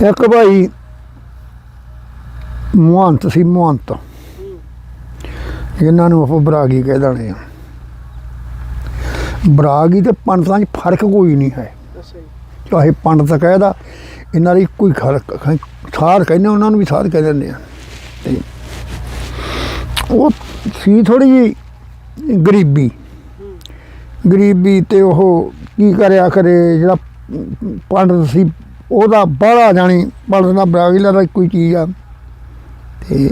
ਇੱਕ ਭਾਈ ਮੁਹੰਤ ਸੀ ਮੁਹੰਤ। ਇਹਨਾਂ ਨੂੰ ਆਪਾਂ ਬਰਾਗੀ ਕਹਿ ਦਿੰਦੇ ਆ ਬਰਾਗੀ ਤੇ ਪੰਡਤਾਂ 'ਚ ਫ਼ਰਕ ਕੋਈ ਨਹੀਂ ਹੈ। ਚਾਹੇ ਪੰਡਤ ਕਹਿਦਾ ਇਹਨਾਂ ਦੀ ਕੋਈ ਖਲਕ ਸਾਰ ਕਹਿੰਦੇ ਉਹਨਾਂ ਨੂੰ ਵੀ ਸਾਰ ਕਹਿ ਦਿੰਦੇ ਆ ਤੇ ਉਹ ਸੀ ਥੋੜੀ ਜੀ ਗਰੀਬੀ। ਗਰੀਬੀ ਤੇ ਉਹ ਕੀ ਕਰਿਆ ਕਰੇ ਜਿਹੜਾ ਪੰਡਤ ਸੀ ਉਹਦਾ ਬਾਹਲਾ ਜਾਣੀ ਪੰਡਤ ਦਾ ਬਰਾਗੀਲਾ ਦਾ ਕੋਈ ਚੀਜ਼ ਆ। ਤੇ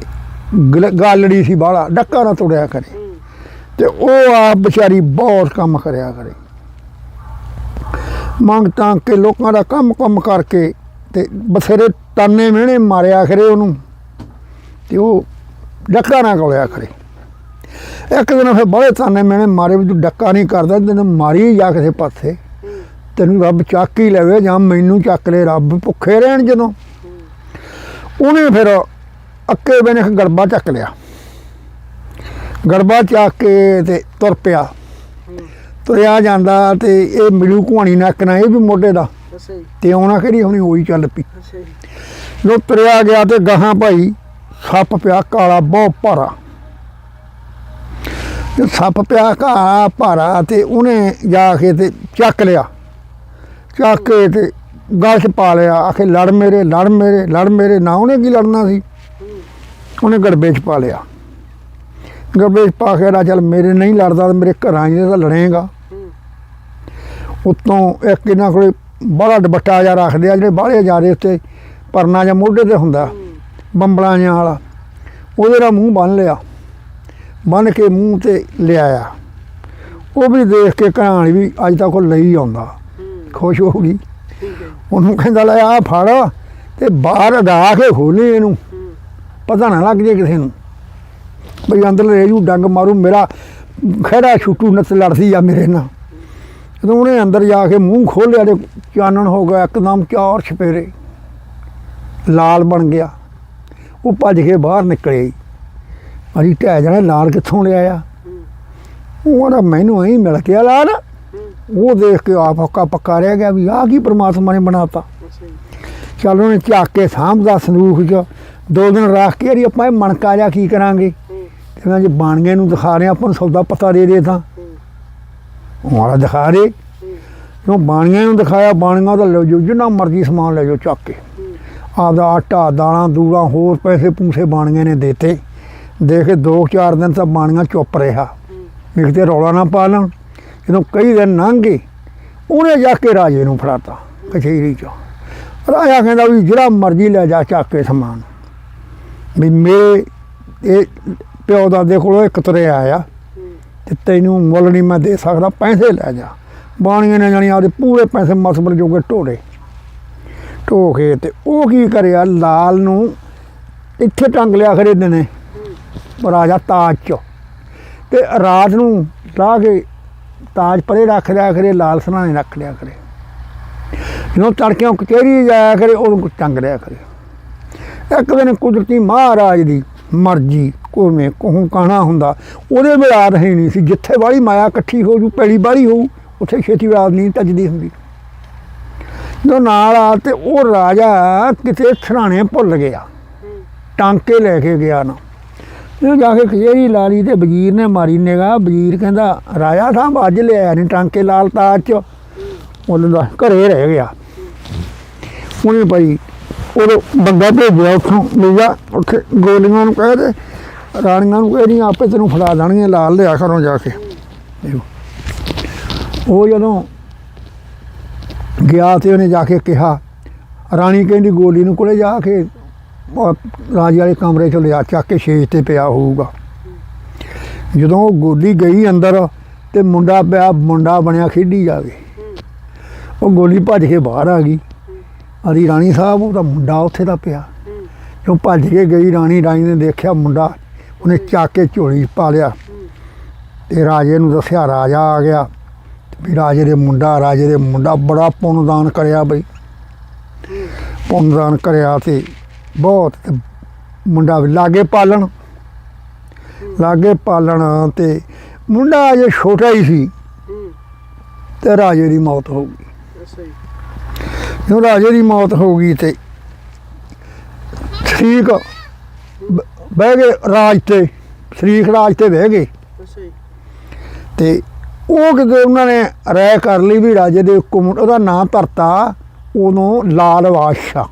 ਗਲ- ਗਾਲੜੀ ਸੀ ਬਾਹਲਾ ਡੱਕਾ ਨਾ ਤੋੜਿਆ ਕਰੇ। ਤੇ ਉਹ ਆਪ ਵਿਚਾਰੀ ਬਹੁਤ ਕੰਮ ਕਰਿਆ ਕਰੇ। ਮੰਗ ਤਾਂ ਕੇ ਲੋਕਾਂ ਦਾ ਕੰਮ ਕੰਮ ਕਰਕੇ ਤੇ ਬਥੇਰੇ ਤਾਨੇ ਮਿਹਣੇ ਮਾਰਿਆ ਕਰੇ ਉਹਨੂੰ। ਤੇ ਉਹ ਡੱਕਾ ਨਾ ਕੋਲਿਆ ਕਰੇ। ਇੱਕ ਦਿਨ ਫਿਰ ਬੜੇ ਤਾਨੇ ਮਿਹਣੇ ਮਾਰੇ ਵੀ ਤੂੰ ਡੱਕਾ ਨਹੀਂ ਕਰਦਾ ਤੈਨੂੰ ਮਾਰੀ ਜਾ ਕਿਸੇ ਪਾਸੇ। ਤੈਨੂੰ ਰੱਬ ਚੱਕ ਹੀ ਲਵੇ ਜਾਂ ਮੈਨੂੰ ਚੱਕ ਲੈ ਰੱਬ ਭੁੱਖੇ ਰਹਿਣ ਜਦੋਂ। ਉਹਨੇ ਫਿਰ ਅੱਕੇ ਬਨੇ ਇੱਕ ਗੜਬਾ ਚੱਕ ਲਿਆ। ਗੜਬਾ ਚੱਕ ਕੇ ਤੇ ਤੁਰ ਪਿਆ। ਤੁਰਿਆ ਜਾਂਦਾ ਤੇ ਇਹ ਮਿਲੂ ਕੁਹਾਣੀ ਨੱਕਣਾ ਇਹ ਵੀ ਮੋਢੇ ਦਾ। ਤੇ ਆਉਣਾ ਕਿਹੜੀ ਹੁਣੀ ਉਹੀ ਚੱਲ ਪਈ। ਜਦੋਂ ਤੁਰਿਆ ਗਿਆ ਤੇ ਗਾਹਾਂ ਭਾਈ ਸੱਪ ਪਿਆ ਕਾਲਾ ਬਹੁਤ ਭਾਰਾ। ਤੇ ਸੱਪ ਪਿਆ ਕਾਲਾ ਭਾਰਾ ਤੇ ਉਹਨੇ ਜਾ ਕੇ ਤੇ ਚੱਕ ਲਿਆ। ਚੱਕ ਕੇ ਤੇ ਗਲ 'ਚ ਪਾ ਲਿਆ, ਆਖੇ, ਲੜ ਮੇਰੇ ਲੜ ਮੇਰੇ ਲੜ ਮੇਰੇ, ਨਾ ਉਹਨੇ ਕੀ ਲੜਨਾ ਸੀ? ਉਹਨੇ ਗੜਬੇ 'ਚ ਪਾ ਲਿਆ। ਗੜਬੇ 'ਚ ਪਾ ਕੇ ਰਾ ਚੱਲ ਮੇਰੇ ਨਹੀਂ ਲੜਦਾ ਤੇ ਮੇਰੇ ਘਰਾਂ 'ਚ ਤਾਂ ਲੜੇਗਾ। ਹੂੰ ਉਤੋਂ ਇੱਕ ਇਹਨਾਂ ਕੋਲੇ ਬੜਾ ਦੁਪੱਟਾ ਜਾ ਰੱਖਦੇ ਆ, ਜਿਹੜੇ ਬਾਹਲੇ ਜਾਦੇ ਉੱਤੇ ਪਰਨਾ ਜਾਂ ਮੋਢੇ ਤੇ ਹੁੰਦਾ, ਬੰਬਲਾਂ ਜਾਂ ਵਾਲਾ। ਉਹਦੇ ਨਾਲ ਮੂੰਹ ਬੰਨ ਲਿਆ। ਬੰਨ ਕੇ ਮੂੰਹ ਤੇ ਲਿਆਇਆ। ਉਹ ਵੀ ਦੇਖ ਕੇ ਕਹਾਣੀ ਵੀ ਅੱਜ ਤੱਕ ਉਹ ਲਈ ਆਉਂਦਾ। ਖੁਸ਼ ਹੋ ਗਈ। ਉਹਨੂੰ ਕਹਿੰਦਾ, ਲੈ ਆ ਫੜ ਤੇ ਬਾਹਰ ਅਗਾ ਕੇ ਖੋਲੇ ਇਹਨੂੰ। ਪਤਾ ਨਾ ਲੱਗ ਜੇ ਕਿਸੇ ਨੂੰ। ਬਈ ਅੰਦਰ ਲੈ ਜੂ ਡੰਗ ਮਾਰੂ, ਮੇਰਾ ਖੜਾ ਛੁੱਟੂ ਨਸ ਲੜਦੀ ਆ ਮੇਰੇ ਨਾਲ। ਜਦੋਂ ਉਹਨੇ ਅੰਦਰ ਜਾ ਕੇ ਮੂੰਹ ਖੋਲਿਆ ਤੇ ਚਾਨਣ ਹੋ ਗਿਆ, ਇੱਕਦਮ ਚਾਰ ਛਪੇਰੇ। ਲਾਲ ਬਣ ਗਿਆ। ਉਹ ਭੱਜ ਕੇ ਬਾਹਰ ਨਿਕਲੇ। ਅਜੀ ਟਹਿ ਜਾਣਾ, ਲਾਲ ਕਿੱਥੋਂ ਲਿਆ ਆ ਉਹ ਮੈਨੂੰ ਐਂ ਮਿਲ ਗਿਆ, ਲਾਲ। ਉਹ ਦੇਖ ਕੇ ਆਪ ਹੱਕਾ ਪੱਕਾ ਰਹਿ ਗਿਆ ਵੀ ਆਹ ਕੀ ਪ੍ਰਮਾਤਮਾ ਨੇ ਬਣਾਤਾ। ਅੱਛਾ ਚੱਲ ਉਹਨੇ ਚੱਕ ਕੇ ਸਾਂਭਦਾ ਸੰਦੂਖ 'ਚ। ਦੋ ਦਿਨ ਰੱਖ ਕੇ ਅਰੀ ਆਪਾਂ ਇਹ ਮਣਕਾ ਜਾ ਕੀ ਕਰਾਂਗੇ? ਹੂੰ ਜੇ ਬਾਣੀਏ ਨੂੰ ਦਿਖਾ ਰਹੇ, ਆਪਾਂ ਨੂੰ ਸੌਦਾ ਪਤਾ ਦੇ ਦੇ ਤਾਂ। ਹੂੰ ਉਹ ਵਾਲਾ ਦਿਖਾ ਰਹੇ ਕਿਉਂ ਬਾਣੀਆਂ ਨੂੰ ਦਿਖਾਇਆ, ਬਾਣੀਆਂ ਦਾ ਲੈ ਜਾਓ, ਜਿੰਨਾ ਮਰਜ਼ੀ ਸਮਾਨ ਲੈ ਜਾਓ ਚੱਕ ਕੇ। ਆਪਦਾ ਆਟਾ, ਦਾਲਾਂ, ਦੂਲਾਂ, ਹੋਰ ਪੈਸੇ ਪੂਸੇ ਬਾਣੀਆਂ ਨੇ ਦੇਤੇ। ਦੇ ਕੇ ਦੋ ਚਾਰ ਦਿਨ ਤਾਂ ਬਾਣੀਆਂ ਚੁੱਪ ਰਿਹਾ। ਵੀ ਕਿਤੇ ਰੌਲਾ ਨਾ ਪਾ ਲੈਣ। ਜਦੋਂ ਕਈ ਦਿਨ ਲੰਘ ਗਏ, ਉਹਨੇ ਜਾ ਕੇ ਰਾਜੇ ਨੂੰ ਫੜਾਤਾ, ਕਚਹਿਰੀ 'ਚ। ਰਾਜਾ ਕਹਿੰਦਾ ਵੀ ਜਿਹੜਾ ਮਰਜ਼ੀ ਲੈ ਜਾ, ਚੱਕ ਕੇ ਸਮਾਨ। ਵੀ ਮੇਰੇ ਇਹ ਪਿਓ ਦਾਦੇ ਕੋਲੋਂ ਇੱਕ ਤਰੇ ਆਇਆ, ਤੇ ਤੈਨੂੰ ਮੁੱਲ ਨਹੀਂ ਮੈਂ ਦੇ ਸਕਦਾ, ਪੈਸੇ ਲੈ ਜਾ। ਬਾਣੀਆਂ ਨੇ ਜਾਣੀ ਆਪਦੇ ਪੂਰੇ ਪੈਸੇ ਮਸਬਲ ਜੋਗੇ ਢੋੜੇ ਢੋ ਕੇ ਤੇ ਉਹ ਕੀ ਕਰਿਆ, ਲਾਲ ਨੂੰ ਇੱਥੇ ਟੰਗ ਲਿਆ ਖਰੇ ਦਿਨੇ ਰਾਜਾ ਤਾਜ ਚ। ਤੇ ਰਾਤ ਨੂੰ ਲਾ ਕੇ ਤਾਜ ਪਰੇ ਰੱਖ ਲਿਆ ਕਰੇ, ਲਾਲ ਸਨਾਨੇ ਰੱਖ ਲਿਆ ਕਰੇ। ਜਦੋਂ ਤੜਕਿਓਂ ਕਚਹਿਰੀ ਜਾਇਆ ਕਰੇ, ਉਹਨੂੰ ਟੰਗ ਲਿਆ ਕਰੇ। ਇੱਕ ਦਿਨ ਕੁਦਰਤੀ ਮਹਾਰਾਜ ਦੀ ਮਰਜ਼ੀ, ਕੋਵੇਂ ਕੋਹੂ ਕਾਣਾ ਹੁੰਦਾ, ਉਹਦੇ ਵਿਲਾਦ ਹੈ ਨਹੀਂ ਸੀ। ਜਿੱਥੇ ਵਾਲੀ ਮਾਇਆ ਇਕੱਠੀ ਹੋ ਜੂ ਪੈੜੀ ਵਾਲੀ ਹੋਊ, ਉੱਥੇ ਛੇਤੀ ਵਿਲਾਦ ਨਹੀਂ ਤੱਜਦੀ ਹੁੰਦੀ। ਜਦੋਂ ਨਾਲ ਆ ਤੇ ਉਹ ਰਾਜਾ ਕਿਤੇ ਸਰਾਣੇ ਭੁੱਲ ਗਿਆ। ਟਾਂਕੇ ਲੈ ਕੇ ਗਿਆ ਨਾ। ਉਹ ਜਾ ਕੇ ਕਚਹਿਰੀ ਲਾਲੀ ਤੇ ਵਜ਼ੀਰ ਨੇ ਮਾਰੀ ਨਿਗਾ ਵਜ਼ੀਰ ਕਹਿੰਦਾ, ਰਾਜਾ ਸਾਹਿਬ, ਅੱਜ ਲਿਆਇਆ ਨਹੀਂ ਟਾਂਕੇ ਲਾਲ ਤਾਜ ਚ। ਉਹਨਾਂ ਦਾ ਘਰੇ ਰਹਿ ਗਿਆ। ਉਹਨੇ ਭਾਈ ਉਹ ਬੰਦਾ ਭੇਜਿਆ ਉੱਥੋਂ। ਲਿਆ ਉੱਥੇ ਗੋਲੀਆਂ ਨੂੰ ਕਹਿ ਦੇ, ਰਾਣੀਆਂ ਨੂੰ ਕਹਿ ਨਹੀਂ ਆਪੇ ਤੈਨੂੰ ਫੜਾ ਦੇਣਗੀਆਂ, ਲਾਲ ਲਿਆ ਘਰੋਂ ਜਾ ਕੇ। ਉਹ ਜਦੋਂ ਗਿਆ ਤੇ ਉਹਨੇ ਜਾ ਕੇ ਕਿਹਾ, ਰਾਣੀ ਕਹਿੰਦੀ ਗੋਲੀ ਨੂੰ ਕੋਲੇ ਜਾ ਕੇ ਰਾਜੇ ਵਾਲੇ ਕਮਰੇ ਚੋਂ ਲਿਆ, ਚੱਕ ਕੇ ਛੇਜ ਤੇ ਪਿਆ ਹੋਊਗਾ। ਜਦੋਂ ਉਹ ਗੋਲੀ ਗਈ ਅੰਦਰ ਤੇ ਮੁੰਡਾ ਪਿਆ, ਮੁੰਡਾ ਬਣਿਆ ਖੇਡੀ ਜਾਵੇ ਉਹ ਗੋਲੀ ਭੱਜ ਕੇ ਬਾਹਰ ਆ ਗਈ। ਆਦੀ ਰਾਣੀ ਸਾਹਿਬ, ਉਹਦਾ ਮੁੰਡਾ ਉੱਥੇ ਦਾ ਪਿਆ। ਜੋ ਭੱਜ ਕੇ ਗਈ, ਰਾਣੀ ਰਾਣੀ ਨੇ ਦੇਖਿਆ ਮੁੰਡਾ, ਉਹਨੇ ਚੱਕ ਕੇ ਝੋਲੀ ਪਾ ਲਿਆ। ਤੇ ਰਾਜੇ ਨੂੰ ਦੱਸਿਆ, ਰਾਜਾ ਆ ਗਿਆ। ਤੇ ਵੀ ਰਾਜੇ ਦੇ ਮੁੰਡਾ, ਰਾਜੇ ਦੇ ਮੁੰਡਾ ਬੜਾ ਪੁੰਨਦਾਨ ਕਰਿਆ ਬਈ। ਪੁੰਨਦਾਨ ਕਰਿਆ ਤੇ ਬਹੁਤ ਤੇ ਮੁੰਡਾ ਲਾਗੇ ਪਾਲਣ। ਲਾਗੇ ਪਾਲਣ ਤੇ ਮੁੰਡਾ ਅਜੇ ਛੋਟਾ ਹੀ ਸੀ। ਤੇ ਰਾਜੇ ਦੀ ਮੌਤ ਹੋ ਗਈ। ਜਦੋਂ ਰਾਜੇ ਦੀ ਮੌਤ ਹੋ ਗਈ ਤੇ ਬ- ਬਹਿ ਗਏ ਰਾਜ ਤੇ ਸ਼ਰੀਕ ਰਾਜ ਤੇ ਬਹਿ ਗਏ। ਤੇ ਉਹ ਕਿਤੇ ਉਹਨਾਂ ਨੇ ਰਾਇ ਕਰ ਲਈ ਵੀ ਰਾਜੇ ਦੇ ਹੁਕਮ ਉਹਦਾ ਨਾਂ ਧਰਤਾ ਉਦੋਂ ਲਾਲ ਬਾਦਸ਼ਾਹ।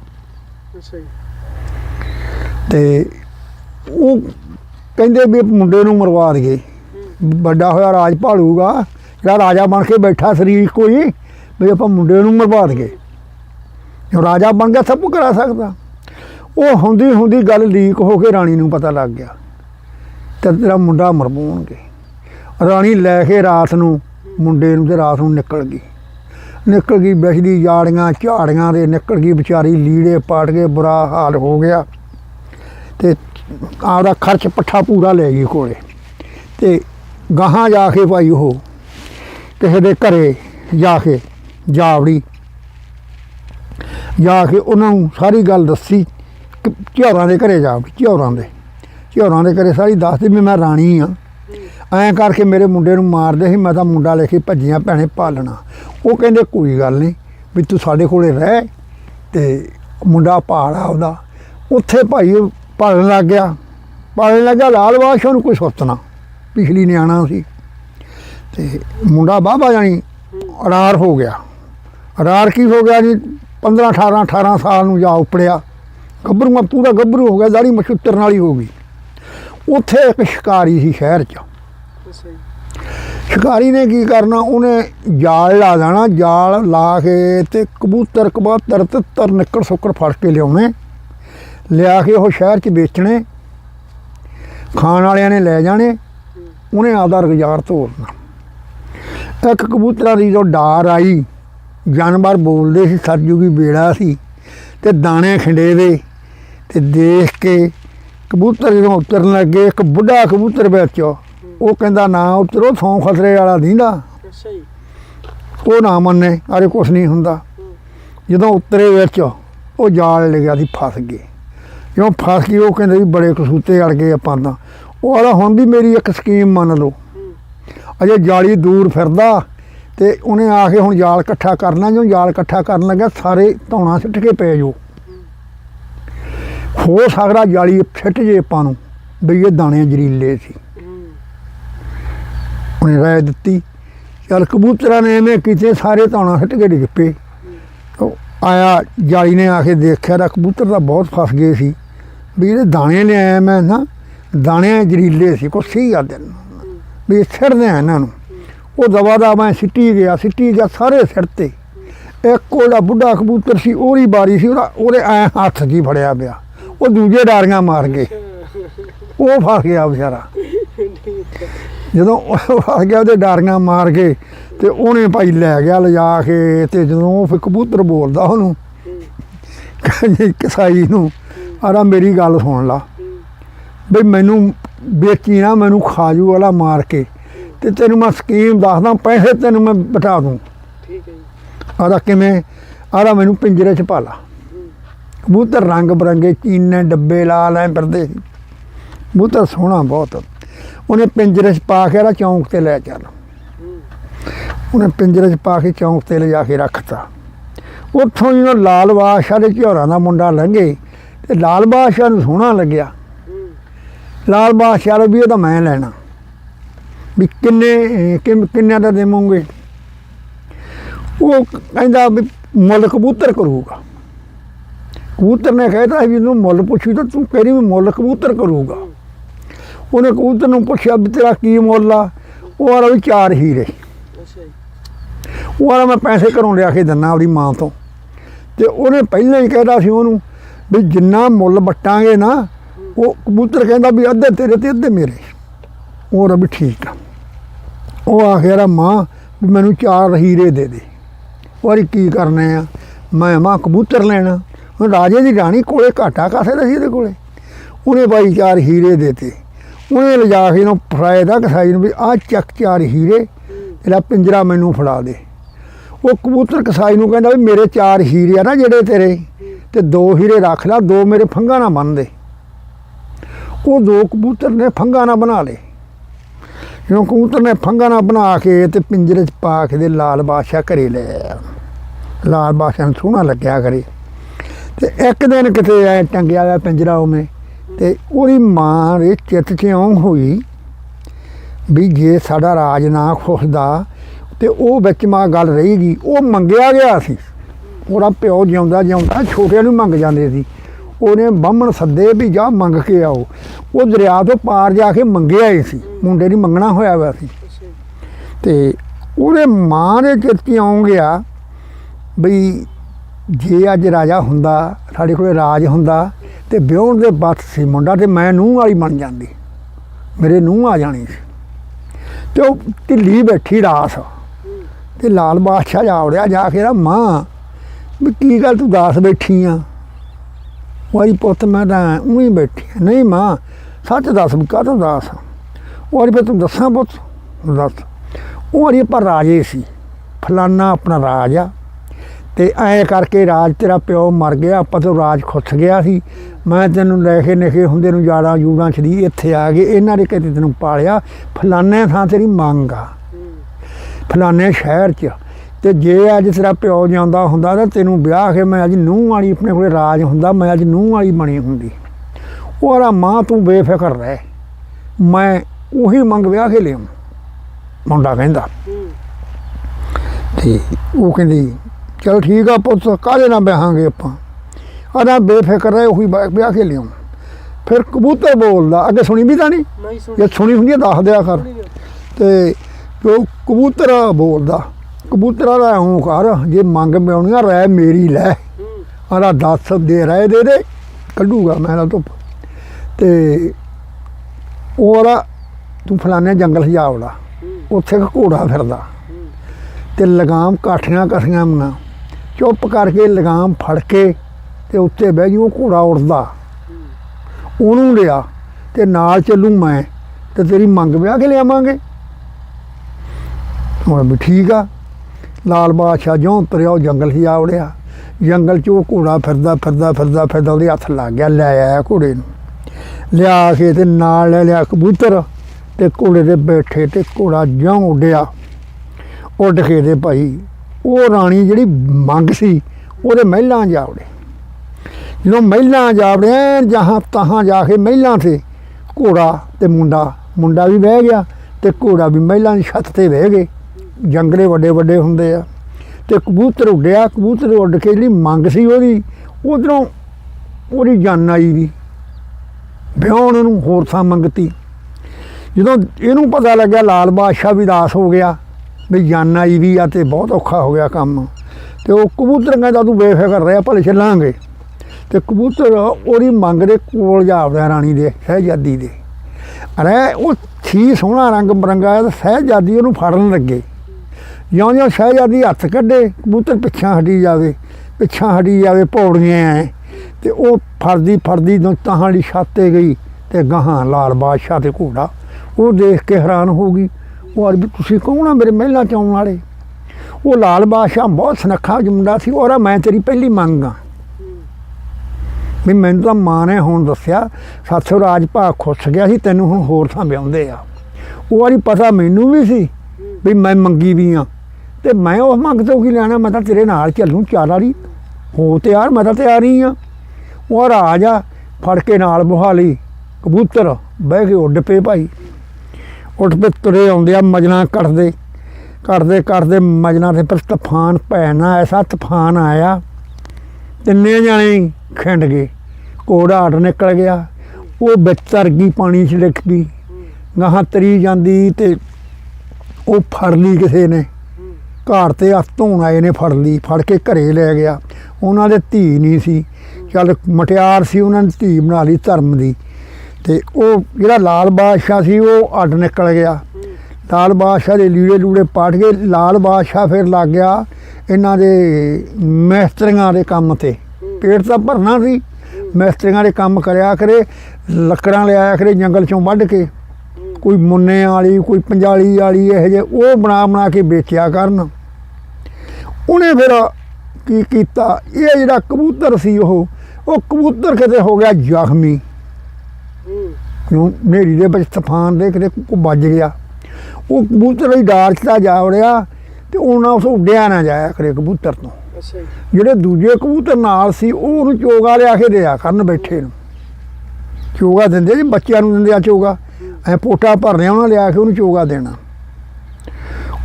ਤੇ ਉਹ ਕਹਿੰਦੇ ਵੀ ਮੁੰਡੇ ਨੂੰ ਮਰਵਾ ਦਈਏ। ਵੱਡਾ ਹੋਇਆ ਰਾਜ ਭਾਲੂਗਾ, ਜਿਹੜਾ ਰਾਜਾ ਬਣ ਕੇ ਬੈਠਾ ਸਰੀਰ ਕੋਈ ਵੀ ਆਪਾਂ ਮੁੰਡੇ ਨੂੰ ਮਰਵਾ ਦਈਏ। ਜੋ ਰਾਜਾ ਬਣ ਗਿਆ ਸਭ ਕੁਝ ਕਰਾ ਸਕਦਾ। ਉਹ ਹੁੰਦੀ ਹੁੰਦੀ ਗੱਲ ਲੀਕ ਹੋ ਕੇ ਰਾਣੀ ਨੂੰ ਪਤਾ ਲੱਗ ਗਿਆ ਤੇ ਤੇਰਾ ਮੁੰਡਾ ਮਰਵਾਉਣਗੇ ਰਾਣੀ ਲੈ ਕੇ ਰਾਤ ਨੂੰ ਮੁੰਡੇ ਨੂੰ ਤੇ ਰਾਤ ਨੂੰ ਨਿਕਲ ਗਈ। ਨਿਕਲ ਗਈ ਬਹਿਦੀ ਜਾੜੀਆਂ ਝਾੜੀਆਂ ਦੇ ਨਿਕਲ ਗਈ, ਵਿਚਾਰੀ ਲੀੜੇ ਪਾੜ ਕੇ ਬੁਰਾ ਹਾਲ ਹੋ ਗਿਆ। ਤੇ ਆਪਦਾ ਖਰਚ ਪੱਠਾ ਪੂਰਾ ਲੈ ਗਈ ਕੋਲੇ। ਤੇ ਗਾਹਾਂ ਜਾ ਕੇ ਭਾਈ ਉਹ ਕਿਸੇ ਦੇ ਘਰੇ ਜਾ ਕੇ ਜਾਵੜੀ। ਜਾ ਕੇ ਉਹਨਾਂ ਨੂੰ ਸਾਰੀ ਗੱਲ ਦੱਸੀ ਕਿ ਝਿਉਰਾਂ ਦੇ ਘਰੇ ਜਾ ਕੇ ਦੇ। ਝਿਉਰਾਂ ਦੇ ਘਰੇ ਸਾਰੀ ਦੱਸਦੀ ਵੀ ਮੈਂ ਰਾਣੀ ਆ। ਐਂ ਕਰਕੇ ਮੇਰੇ ਮੁੰਡੇ ਨੂੰ ਮਾਰਦੇ ਸੀ, ਮੈਂ ਤਾਂ ਮੁੰਡਾ ਲੈ ਕੇ ਭੱਜੀਆਂ ਭੈਣੇ ਪਾਲਣਾ। ਉਹ ਕਹਿੰਦੇ, ਕੋਈ ਗੱਲ ਨਹੀਂ, ਵੀ ਤੂੰ ਸਾਡੇ ਕੋਲੇ ਰਹਿ ਤੇ ਮੁੰਡਾ ਪਾਲਾ ਉਹਦਾ। ਉੱਥੇ ਭਾਈ ਉਹ ਪਾਲਣ ਲੱਗ ਗਿਆ। ਪਾਲਣ ਲੱਗਾ ਲਾਲ ਬਾਦਸ਼ਾਹ ਨੂੰ ਕੋਈ ਸੁੱਤਣਾ ਪਿਛਲੀ ਨਿਆਣਾ ਸੀ। ਤੇ ਮੁੰਡਾ ਬਾਬਾ ਜਾਣੀ ਅਰਾਰ ਹੋ ਗਿਆ। ਅਰਾਰ ਕੀ ਹੋ ਗਿਆ ਜੀ? 15 18 18 ਸਾਲ ਨੂੰ ਜਾ ਉਪੜਿਆ। ਗੱਭਰੂ ਪੂਰਾ ਗੱਭਰੂ ਹੋ ਗਿਆ ਦਾੜੀ ਮਛੁੱਤਰ ਨਾਲ ਹੀ ਹੋ ਗਈ। ਉੱਥੇ ਇੱਕ ਸ਼ਿਕਾਰੀ ਸੀ ਸ਼ਹਿਰ 'ਚ। ਸ਼ਿਕਾਰੀ ਨੇ ਕੀ ਕਰਨਾ? ਉਹਨੇ ਜਾਲ ਲਾ ਦੇਣਾ। ਜਾਲ ਲਾ ਕੇ ਤੇ ਕਬੂਤਰ ਕਬੂਤਰ ਤਿੱਤਰ ਨਿੱਕੜ ਸੁੱਕੜ ਫੜ ਕੇ ਲਿਆਉਣੇ। ਲਿਆ ਕੇ ਉਹ ਸ਼ਹਿਰ 'ਚ ਵੇਚਣੇ ਖਾਣ ਵਾਲਿਆਂ ਨੇ ਲੈ ਜਾਣੇ ਉਹਨੇ ਆਪਦਾ ਰੁਜ਼ਗਾਰ ਤੋਰਨਾ। ਇੱਕ ਕਬੂਤਰਾਂ ਦੀ ਜੋ ਡਾਰ ਆਈ ਜਾਨਵਰ ਬੋਲਦੇ ਸੀ ਸਰਜੂਗੀ ਬੇੜਾ ਸੀ ਤੇ ਦਾਣੇ ਖਿੰਡੇਵੇ ਤੇ ਦੇਖ ਕੇ ਕਬੂਤਰ ਜਦੋਂ ਉਤਰਨ ਲੱਗੇ ਇੱਕ ਬੁੱਢਾ ਕਬੂਤਰ ਵਿੱਚ ਉਹ ਕਹਿੰਦਾ ਨਾ ਉਤਰੋ ਥੋਂ ਖਤਰੇ ਵਾਲਾ ਦੀਂਦਾ। ਅੱਛਾ ਜੀ। ਉਹ ਨਾ ਮੰਨੇ ਆਰੇ ਕੁਛ ਨਹੀਂ ਹੁੰਦਾ। ਜਦੋਂ ਉਤਰੇ ਵਿੱਚ ਉਹ ਜਾਲ ਲੱਗਿਆ ਸੀ ਫਸ ਗਏ। ਜਦੋਂ ਫਸ ਗਏ ਉਹ ਕਹਿੰਦੇ ਵੀ ਬੜੇ ਕਸੂਤੇ ਅੜ ਗਏ ਆਪਾਂ ਤਾਂ। ਉਹ ਆਦਾ ਹੁਣ ਵੀ ਮੇਰੀ ਇੱਕ ਸਕੀਮ ਮੰਨ ਲਓ। ਅਜੇ ਜਾਲੀ ਦੂਰ ਫਿਰਦਾ ਤੇ ਉਹਨੇ ਆ ਕੇ ਹੁਣ ਜਾਲ ਇਕੱਠਾ ਕਰਨਾ ਜਦੋਂ ਜਾਲ ਇਕੱਠਾ ਕਰਨ ਲੱਗਾ ਸਾਰੇ ਧੌਣਾ ਸਿੱਟ ਕੇ ਪੈ ਜੋ ਹੋ ਸਕਦਾ ਜਾਲੀ ਫਿੱਟ ਜੇ ਆਪਾਂ ਨੂੰ ਵੀ ਇਹ ਦਾਣੇ ਜ਼ਰੀਲੇ ਸੀ। ਉਹਨੇ ਰਾਏ ਦਿੱਤੀ, ਚਲ ਕਬੂਤਰਾਂ ਨੇ ਐਵੇਂ ਕੀਤੇ, ਸਾਰੇ ਧੌਣਾ ਸਿੱਟ ਕੇ ਡਿੱਗ ਪਏ। ਆਇਆ, ਜਾਲੀ ਨੇ ਆ ਕੇ ਦੇਖਿਆ ਤਾਂ ਕਬੂਤਰ ਤਾਂ ਬਹੁਤ ਫਸ ਗਏ ਸੀ। ਵੀ ਜਿਹੜੇ ਦਾਣੇ ਲਿਆਇਆ ਮੈਂ ਨਾ, ਦਾਣੇ ਜ਼ਰੀਲੇ ਸੀ ਕੁਛ ਸੀ ਆ ਦਿਨ ਵੀ ਛੱਡਦੇ ਆ ਇਹਨਾਂ ਨੂੰ। ਉਹ ਦਵਾ ਦਾ ਮੈਂ ਸਿੱਟੀ ਗਿਆ ਸਿੱਟੀ ਗਿਆ ਸਾਰੇ ਸਿਰ ਤੇ। ਇੱਕ ਉਹਦਾ ਬੁੱਢਾ ਕਬੂਤਰ ਸੀ ਉਹਦੀ ਬਾਰੀ ਸੀ, ਉਹਦਾ ਉਹਦੇ ਐ ਹੱਥ ਜੀ ਫੜਿਆ ਪਿਆ। ਉਹ ਦੂਜੇ ਡਾਰੀਆਂ ਮਾਰ ਗਏ। ਉਹ ਫਸ ਗਿਆ ਵਿਚਾਰਾ। ਜਦੋਂ ਉਹ ਫਸ ਗਿਆ, ਉਹਦੇ ਡਾਰੀਆਂ ਮਾਰ ਕੇ ਤੇ ਉਹਨੇ ਭਾਈ ਲੈ ਗਿਆ, ਲਿਜਾ ਕੇ ਤੇ ਜਦੋਂ ਉਹ ਫਿਰ ਕਬੂਤਰ ਬੋਲਦਾ ਉਹਨੂੰ, ਕਹਿੰਦੇ ਕਸਾਈ ਨੂੰ ਆਰਾ ਮੇਰੀ ਗੱਲ ਸੁਣ ਲਾ। ਬਈ ਮੈਨੂੰ ਵੇਚੀ ਨਾ ਮੈਨੂੰ ਖਾਜੂ ਵਾਲਾ ਮਾਰ ਕੇ ਤੇ ਤੈਨੂੰ ਮੈਂ ਸਕੀਮ ਦੱਸਦਾ ਪੈਸੇ ਤੈਨੂੰ ਮੈਂ ਬਟਾ ਦੂੰ। ਠੀਕ ਹੈ ਜੀ। ਆਦਾ ਕਿਵੇਂ ਆਦਾ ਮੈਨੂੰ ਪਿੰਜਰੇ 'ਚ ਪਾ ਲਾ ਕਬੂਤਰ ਰੰਗ ਬਰੰਗੇ ਚੀਨੇ ਡੱਬੇ ਲਾ ਲੈ ਫਿਰਦੇ ਸੀ। ਕਬੂਤਰ ਸੋਹਣਾ ਬਹੁਤ। ਉਹਨੇ ਪਿੰਜਰੇ 'ਚ ਪਾ ਕੇ ਆਦਾ ਚੌਂਕ ਤੇ ਲੈ ਚੱਲ। ਹੂੰ ਉਹਨੇ ਪਿੰਜਰੇ 'ਚ ਪਾ ਕੇ ਚੌਂਕ ਤੇ ਲਿਜਾ ਕੇ ਰੱਖਤਾ। ਉੱਥੋਂ ਜਦੋਂ ਲਾਲ ਬਾਦਸ਼ਾਹ ਦੇ ਝੋਰਾਂ ਦਾ ਮੁੰਡਾ ਲੰਘੇ ਤੇ ਲਾਲ ਬਾਦਸ਼ਾਹ ਨੂੰ ਸੋਹਣਾ ਲੱਗਿਆ। ਲਾਲ ਬਾਦਸ਼ਾਹ ਨੂੰ ਵੀ ਉਹਦਾ ਮੈਂ ਲੈਣਾ। ਵੀ ਕਿੰਨੇ ਕਿੰਨ- ਕਿੰਨਿਆਂ ਦਾ ਦੇਵੋਗੇ? ਉਹ ਕਹਿੰਦਾ ਵੀ ਮੁੱਲ ਕਬੂਤਰ ਕਰੂਗਾ। ਕਬੂਤਰ ਨੇ ਕਹਿਤਾ ਵੀ ਇਹਨੂੰ ਮੁੱਲ ਪੁੱਛੀ ਤਾਂ ਤੂੰ ਕਹਿ ਰਹੀ ਵੀ ਮੁੱਲ ਕਬੂਤਰ ਕਰੂਗਾ? ਉਹਨੇ ਕਬੂਤਰ ਨੂੰ ਪੁੱਛਿਆ ਵੀ ਤੇਰਾ ਕੀ ਮੁੱਲ ਆ? ਉਹ ਆਲਾ ਵੀ ਚਾਰ ਹੀਰੇ। ਉਹ ਆਲਾ ਮੈਂ ਪੈਸੇ ਘਰੋਂ ਲਿਆ ਕੇ ਦਿੰਨਾ ਆਪਣੀ ਮਾਂ ਤੋਂ। ਤੇ ਉਹਨੇ ਪਹਿਲਾਂ ਹੀ ਕਹਿਤਾ ਸੀ ਉਹਨੂੰ ਵੀ ਜਿੰਨਾ ਮੁੱਲ ਵਟਾਂਗੇ ਨਾ, ਉਹ ਕਬੂਤਰ ਕਹਿੰਦਾ ਵੀ ਅੱਧੇ ਤੇਰੇ ਤੇ ਅੱਧੇ ਮੇਰੇ। ਉਹ ਰਬ ਠੀਕ ਆ। ਉਹ ਆਖਿਆ ਮਾਂ, ਵੀ ਮੈਨੂੰ ਚਾਰ ਹੀਰੇ ਦੇ ਦੇ। ਵਾਰੀ ਕੀ ਕਰਨੇ ਆ? ਮੈਂ ਮਾਂ ਕਬੂਤਰ ਲੈਣਾ। ਹੁਣ ਰਾਜੇ ਦੀ ਰਾਣੀ ਕੋਲੇ ਘਾਟਾ ਕਾਸੇ ਦਾ ਸੀ ਇਹਦੇ ਕੋਲੇ? ਉਹਨੇ ਬਾਈ ਚਾਰ ਹੀਰੇ ਦੇਤੇ। ਉਹਨੇ ਲਿਜਾ ਕੇ ਇਹਨੂੰ ਫੜਾਏ ਦਾ ਕਸਾਈ ਨੂੰ ਵੀ ਆਹ ਚੱਕ ਚਾਰ ਹੀਰੇ ਇਹਦਾ ਪਿੰਜਰਾ ਮੈਨੂੰ ਫੜਾ ਦੇ। ਉਹ ਕਬੂਤਰ ਕਸਾਈ ਨੂੰ ਕਹਿੰਦਾ ਵੀ, ਮੇਰੇ ਚਾਰ ਹੀਰੇ ਆ ਨਾ ਜਿਹੜੇ ਤੇਰੇ ਤੇ ਦੋ ਹੀਰੇ ਰੱਖ ਲਾ, ਦੋ ਮੇਰੇ ਫੰਗਾ ਨਾ ਬੰਨਦੇ ਉਹ ਦੋ ਕਬੂਤਰ ਨੇ ਫੰਗਾ ਨਾ ਬਣਾ ਲਏ। ਜਦੋਂ ਕਬੂਤਰ ਨੇ ਫੰਗਾ ਨਾ ਬਣਾ ਕੇ ਤੇ ਪਿੰਜਰੇ 'ਚ ਪਾ ਕੇ ਦੇ ਲਾਲ ਬਾਦਸ਼ਾਹ ਘਰੇ ਲੈ ਆਇਆ। ਲਾਲ ਬਾਦਸ਼ਾਹ ਨੂੰ ਸੋਹਣਾ ਲੱਗਿਆ ਕਰੇ ਤੇ ਇੱਕ ਦਿਨ ਕਿਤੇ ਐ ਟੰਗਿਆ ਹੋਇਆ ਪਿੰਜਰਾ ਉਵੇਂ, ਤੇ ਉਹਦੀ ਮਾਂ ਦੇ ਚਿੱਤ 'ਚ ਇਉਂ ਹੋਈ ਵੀ ਜੇ ਸਾਡਾ ਰਾਜ ਨਾ ਖੁੱਸਦਾ ਤੇ ਉਹ ਵਿੱਚ ਮਾਂ ਗੱਲ ਰਹੇਗੀ ਉਹ ਮੰਗਿਆ ਗਿਆ ਸੀ। ਉਹਦਾ ਪਿਓ ਜਿਉਂਦਾ ਜਿਉਂਦਾ ਛੋਟਿਆਂ ਨੂੰ ਮੰਗ ਜਾਂਦੇ ਸੀ। ਉਹਨੇ ਬਾਹਮਣ ਸੱਦੇ ਵੀ ਜਾ ਮੰਗ ਕੇ ਆਓ। ਉਹ ਦਰਿਆ ਤੋਂ ਪਾਰ ਜਾ ਕੇ ਮੰਗਿਆ ਹੀ ਸੀ। ਮੁੰਡੇ ਦੀ ਮੰਗਣਾ ਹੋਇਆ ਹੋਇਆ ਸੀ। ਅੱਛਾ ਤੇ ਉਹਦੇ ਮਾਂ ਦੇ ਚਿੱਤ 'ਚ ਆਉਂ ਗਿਆ ਬਈ ਜੇ ਅੱਜ ਰਾਜਾ ਹੁੰਦਾ, ਸਾਡੇ ਕੋਲ ਰਾਜ ਹੁੰਦਾ ਤੇ ਵਿਆਹਣ ਦੇ ਬੱਤ ਸੀ ਮੁੰਡਾ ਤੇ ਮੈਂ ਨੂੰਹ ਵਾਲੀ ਬਣ ਜਾਂਦੀ। ਮੇਰੇ ਨੂੰਹ ਆ ਜਾਣੀ ਸੀ। ਤੇ ਉਹ ਢਿੱਲੀ ਬੈਠੀ ਰਾਸ। ਤੇ ਲਾਲ ਬਾਦਸ਼ਾਹ ਜਾ ਵੜਿਆ, ਜਾ ਕੇ ਨਾ ਮਾਂ ਵੀ ਕੀ ਗੱਲ ਤੂੰ ਦਾਸ ਬੈਠੀ ਆ? ਵਾਰੀ ਪੁੱਤ ਮੈਂ ਤਾਂ ਉਹੀ ਬੈਠੀ ਆ। ਨਹੀਂ ਮਾਂ, ਸੱਚ ਦੱਸ ਵੀ ਕਾਹਤੋਂ ਦਾਸ ਆ? ਉਹ ਆਲੀ ਤੂੰ ਦੱਸਾਂ ਪੁੱਤ ਦੱਸ। ਉਹ ਆਲੀ ਪਰ ਰਾਜੇ ਸੀ। ਫਲਾਨਾ ਆਪਣਾ ਰਾਜ ਆ। ਤੇ ਐਂ ਕਰਕੇ ਰਾਜ ਤੇਰਾ ਪਿਓ ਮਰ ਗਿਆ, ਆਪਾਂ ਤੋਂ ਰਾਜ ਖੁੱਸ ਗਿਆ ਸੀ। ਮੈਂ ਤੈਨੂੰ ਲੈ ਕੇ ਨਿਕੇ ਹੁੰਦੇ ਨੂੰ ਜਾੜਾ ਜੂੜਾਂ ਛਦੀ ਇੱਥੇ ਆ ਗਏ ਇਹਨਾਂ ਨੇ ਕਿਤੇ ਤੈਨੂੰ ਪਾਲਿਆ। ਫਲਾਨੇ ਥਾਂ ਤੇਰੀ ਮੰਗ ਆ। ਫਲਾਨੇ ਸ਼ਹਿਰ 'ਚ ਤੇ ਜੇ ਅੱਜ ਤੇਰਾ ਪਿਓ ਜਾਂਦਾ ਹੁੰਦਾ ਤਾਂ ਤੈਨੂੰ ਵਿਆਹ ਕੇ ਮੈਂ ਅੱਜ ਨੂੰਹ ਵਾਲੀ ਆਪਣੇ ਕੋਲੇ ਰਾਜ ਹੁੰਦਾ ਮੈਂ ਅੱਜ ਨੂੰਹ ਵਾਲੀ ਬਣੀ ਹੁੰਦੀ। ਉਹ ਆਲਾ ਮਾਂ ਤੂੰ ਬੇਫਿਕਰ ਰਹਿ। ਮੈਂ ਉਹੀ ਮੰਗ ਵਿਆਹ ਕੇ ਲਿਆਉਂ ਮੁੰਡਾ ਕਹਿੰਦਾ। ਤੇ ਉਹ ਕਹਿੰਦੀ ਚਲ ਠੀਕ ਆ ਪੁੱਤ ਕਾਹਦੇ ਨਾਲ ਬਹਾਂਗੇ ਆਪਾਂ? ਆਦਾ ਬੇਫਿਕਰ ਰਹਿ ਉਹੀ ਵਿਆਹ ਕੇ ਲਿਆਉਂ ਫਿਰ ਕਬੂਤਰ ਬੋਲਦਾ ਅੱਗੇ ਸੁਣੀ ਵੀ ਤਾਂ ਨਹੀਂ? ਨਹੀਂ ਸੁਣੀ। ਜੇ ਸੁਣੀ ਹੁੰਦੀ ਆ ਦੱਸ ਦਿਆ ਕਰ। ਤੇ ਉਹ ਕਬੂਤਰ ਬੋਲਦਾ ਕਬੂਤਰਾਂ ਦਾ ਹੂੰ ਕਰ, ਜੇ ਮੰਗ ਮਿਆਉਣੀ ਆ ਰਹਿ ਮੇਰੀ ਲੈ। ਹੂੰ ਆਦਾ ਦੱਸ ਦੇ ਰਹਿ ਦੇ ਦੇ, ਕੱਢੂਗਾ ਮੈਂ ਨਾ ਧੁੱਪ। ਤੇ ਉਹ ਆਲਾ ਤੂੰ ਫਲਾਣੇ ਜੰਗਲ ਜਾਵੜਾ ਹੂੰ ਉੱਥੇ ਇੱਕ ਘੋੜਾ ਫਿਰਦਾ। ਹੂੰ ਤੇ ਲਗਾਮ ਕਾਠੀਆਂ ਕਸੀਆਂ ਮਨਾ। ਚੁੱਪ ਕਰਕੇ ਲਗਾਮ ਫੜ ਕੇ ਤੇ ਉੱਤੇ ਬਹਿ ਜੂ ਉਹ ਘੋੜਾ ਉੜਦਾ ਉਹਨੂੰ ਲਿਆ ਤੇ ਨਾਲ ਚੱਲੂ ਮੈਂ, ਤੇ ਤੇਰੀ ਮੰਗ ਵਿਆਹ ਕੇ ਲਿਆਵਾਂਗੇ। ਹੁਣ ਵੀ ਠੀਕ ਆ। ਲਾਲ ਬਾਦਸ਼ਾਹ ਜਿਉਂ ਤੁਰਿਆ ਉਹ ਜੰਗਲ ਹੀ ਜਾ ਵੜਿਆ ਜੰਗਲ 'ਚ ਉਹ ਘੋੜਾ ਫਿਰਦਾ ਫਿਰਦਾ ਫਿਰਦਾ ਫਿਰਦਾ, ਉਹਦੇ ਹੱਥ ਲੱਗ ਗਿਆ, ਲੈ ਆਇਆ ਘੋੜੇ ਨੂੰ। ਲਿਆ ਕੇ ਤੇ ਨਾਲ ਲੈ ਲਿਆ ਕਬੂਤਰ ਤੇ ਘੋੜੇ ਤੇ ਬੈਠੇ ਤੇ ਘੋੜਾ ਜਿਉਂ ਉੱਡਿਆ। ਉੱਡ ਕੇ ਤੇ ਭਾਈ, ਉਹ ਰਾਣੀ ਜਿਹੜੀ ਮੰਗ ਸੀ, ਉਹਦੇ ਮਹਿਲਾਂ ਜਾਵੜੇ ਜਦੋਂ ਮਹਿਲਾਂ ਜਾ ਜਹਾਂ ਤਹਾਂ ਜਾ ਕੇ ਮਹਿਲਾਂ ਤੇ ਘੋੜਾ ਤੇ ਮੁੰਡਾ ਮੁੰਡਾ ਵੀ ਬਹਿ ਗਿਆ ਤੇ ਘੋੜਾ ਵੀ ਮਹਿਲਾਂ ਦੀ ਛੱਤ ਤੇ ਬਹਿ ਗਏ। ਜੰਗਲੇ ਵੱਡੇ ਵੱਡੇ ਹੁੰਦੇ ਆ। ਤੇ ਕਬੂਤਰ ਉੱਡਿਆ, ਕਬੂਤਰ ਉੱਡ ਕੇ ਜਿਹੜੀ ਮੰਗ ਸੀ ਉਹਦੀ, ਉਧਰੋਂ ਉਹਦੀ ਜਾਨ ਆਈ ਵੀ। ਵਿਆਹਣ ਨੂੰ ਹੋਰ ਥਾਂ ਮੰਗਤੀ। ਜਦੋਂ ਇਹਨੂੰ ਪਤਾ ਲੱਗਿਆ ਲਾਲ ਬਾਦਸ਼ਾਹ ਵੀ ਦਾਸ ਹੋ ਗਿਆ, ਵੀ ਜਾਨ ਆਈ ਵੀ ਆ ਤੇ ਬਹੁਤ ਔਖਾ ਹੋ ਗਿਆ ਕੰਮ। ਤੇ ਉਹ ਕਬੂਤਰ ਕਹਿੰਦਾ, ਤੂੰ ਬੇਫਿਕਰ ਰਹਿ, ਭਲੇ ਚੱਲਾਂਗੇ। ਤੇ ਕਬੂਤਰ ਉਹਦੀ ਮੰਗ ਦੇ ਕੋਲ ਜਾਵਦਾ ਰਾਣੀ ਦੇ, ਸਹਿਜਾਦੀ ਦੇ। ਅਰੇ ਉਹ ਸੀ ਸੋਹਣਾ ਰੰਗ ਬਰੰਗਾ ਤੇ ਸਹਿਜਾਦੀ ਉਹਨੂੰ ਫੜਨ ਲੱਗੇ। ਜਿਉਂ ਜਿਉਂ ਸਹਿਜਾਦੀ ਹੱਥ ਕੱਢੇ ਕਬੂਤਰ ਪਿੱਛਾ ਹਟੀ ਜਾਵੇ, ਪਿੱਛਾ ਹਟੀ ਜਾਵੇ ਪੌੜੀਆਂ ਐ, ਤੇ ਉਹ ਫੜਦੀ ਫੜਦੀ ਨੂੰ ਤਾਹਾਂ ਵਾਲੀ ਛੱਤ ਤੇ ਗਈ ਤੇ ਗਾਹਾਂ ਲਾਲ ਬਾਦਸ਼ਾਹ ਤੇ ਘੋੜਾ, ਉਹ ਦੇਖ ਕੇ ਹੈਰਾਨ ਹੋ ਗਈ। ਉਹ ਅਰ ਵੀ ਤੁਸੀਂ ਕੌਣ ਆ ਮੇਰੇ ਮਹਿਲਾ ਚ ਆਉਣ ਵਾਲੇ? ਉਹ ਲਾਲ ਬਾਦਸ਼ਾਹ ਬਹੁਤ ਸੁਨੱਖਾ ਜਿਹਾ ਸੀ, ਔਰ ਮੈਂ ਤੇਰੀ ਪਹਿਲੀ ਮੰਗ ਆ। ਵੀ ਮੈਨੂੰ ਤਾਂ ਮਾਂ ਨੇ ਹੁਣ ਦੱਸਿਆ, ਸਾਥੋਂ ਰਾਜ ਭਾਗ ਖੁੱਸ ਗਿਆ ਸੀ, ਤੈਨੂੰ ਹੁਣ ਹੋਰ ਥਾਂ ਵਿਆਉਂਦੇ ਆ। ਉਹ ਵਾਰੀ ਪਤਾ ਮੈਨੂੰ ਵੀ ਸੀ ਵੀ ਮੈਂ ਮੰਗੀ ਵੀ ਆ। ਤੇ ਮੈਂ ਉਹ ਮੰਗ ਤੋਂ ਕੀ ਲੈਣਾ? ਮੈਂ ਤਾਂ ਤੇਰੇ ਨਾਲ ਚੱਲੂ ਚਾਰ ਵਾਲੀ ਹੋ ਤਿਆਰ ਮੈਂ ਤਾਂ ਤਿਆਰ ਹੀ ਆ। ਉਹ ਰਾਜ ਆ, ਫੜ ਕੇ ਨਾਲ ਬੁਹਾ ਕਬੂਤਰ, ਬਹਿ ਕੇ ਉੱਡ ਪਏ ਭਾਈ। ਉੱਡ ਪਏ ਤੁਰੇ ਆਉਂਦੇ ਆ ਮਜਨਾ ਕੱਟਦੇ ਕੱਟਦੇ ਕੱਟਦੇ ਮਜਨਾ ਤੇ ਪਰ ਤੂਫਾਨ ਪੈਣਾ ਐਸਾ ਤੂਫਾਨ ਆਇਆ। ਤਿੰਨੇ ਜਾਣੇ ਖਿੰਡ ਗਏ। ਘੋੜਾ ਅੱਡ ਨਿਕਲ ਗਿਆ। ਉਹ ਵਿੱਚ ਤਰ ਗਈ, ਪਾਣੀ 'ਚ ਲਿਖ ਗਈ। ਗਾਹਾਂ ਤਰੀ ਜਾਂਦੀ ਤੇ ਉਹ ਫੜ ਲਈ ਕਿਸੇ ਨੇ। ਘਰ ਤੇ ਹੱਥ ਧੋਣ ਆਏ ਨੇ ਫੜ ਲਈ, ਫੜ ਕੇ ਘਰੇ ਲੈ ਗਿਆ। ਉਹਨਾਂ ਦੇ ਧੀ ਨਹੀਂ ਸੀ। ਚੱਲ ਮਟਿਆਰ ਸੀ ਉਹਨਾਂ ਨੇ ਧੀ ਬਣਾ ਲਈ ਧਰਮ ਦੀ। ਤੇ ਉਹ ਜਿਹੜਾ ਲਾਲ ਬਾਦਸ਼ਾਹ ਸੀ, ਉਹ ਅੱਡ ਨਿਕਲ ਗਿਆ। ਲਾਲ ਬਾਦਸ਼ਾਹ ਦੇ ਲੀੜੇ ਲੂੜੇ ਪਾਟ ਕੇ ਲਾਲ ਬਾਦਸ਼ਾਹ ਫਿਰ ਲੱਗ ਗਿਆ ਇਹਨਾਂ ਦੇ ਮਿਸਤਰੀਆਂ ਦੇ ਕੰਮ ਤੇ। ਪੇਟ ਤਾਂ ਭਰਨਾ ਸੀ। ਮਿਸਤਰੀਆਂ ਦੇ ਕੰਮ ਕਰਿਆ ਕਰੇ, ਲੱਕੜਾਂ ਲਿਆਇਆ ਕਰੇ, ਜੰਗਲ ਚੋਂ ਵੱਢ ਕੇ। ਕੋਈ ਮੁੰਨੇ ਵਾਲੀ ਕੋਈ ਪੰਜਾਲੀ ਵਾਲੀ ਇਹੋ ਜਿਹੇ ਉਹ ਬਣਾ ਬਣਾ ਕੇ ਵੇਚਿਆ ਕਰਨ। ਉਹਨੇ ਫਿਰ ਕੀ ਕੀਤਾ? ਇਹ ਜਿਹੜਾ ਕਬੂਤਰ ਸੀ ਉਹ ਉਹ ਕਬੂਤਰ ਕਿਤੇ ਹੋ ਗਿਆ ਜ਼ਖਮੀ। ਹੂੰ। ਨੂੰ ਨੇਰੀ ਦੇ ਵਿੱਚ ਤੂਫਾਨ ਦੇ ਕਿਤੇ ਕੋ ਵੱਜ ਗਿਆ। ਉਹ ਕਬੂਤਰ ਦੀ ਡਾਰ 'ਚ ਤਾਂ ਜਾ ਵੜਿਆ ਤੇ ਉਹਨਾਂ ਉਸ ਉੱਡਿਆ ਨਾ ਜਾਇਆ ਕਰੇ ਕਬੂਤਰ ਤੋਂ। ਜੀ। ਜਿਹੜੇ ਦੂਜੇ ਕਬੂਤਰ ਨਾਲ ਸੀ ਉਹ ਉਹਨੂੰ ਚੋਗਾ ਲਿਆ ਕੇ ਦਿਆ ਕਰਨ ਬੈਠੇ ਨੂੰ। ਚੋਗਾ ਦਿੰਦੇ ਜੀ ਬੱਚਿਆਂ ਨੂੰ ਦਿੰਦੇ ਆ ਚੋਗਾ। ਐ ਪੋਟਾ ਭਰਨੇ ਉਹਨਾਂ ਲਿਆ ਕੇ ਉਹਨੂੰ ਚੋਗਾ ਦੇਣਾ।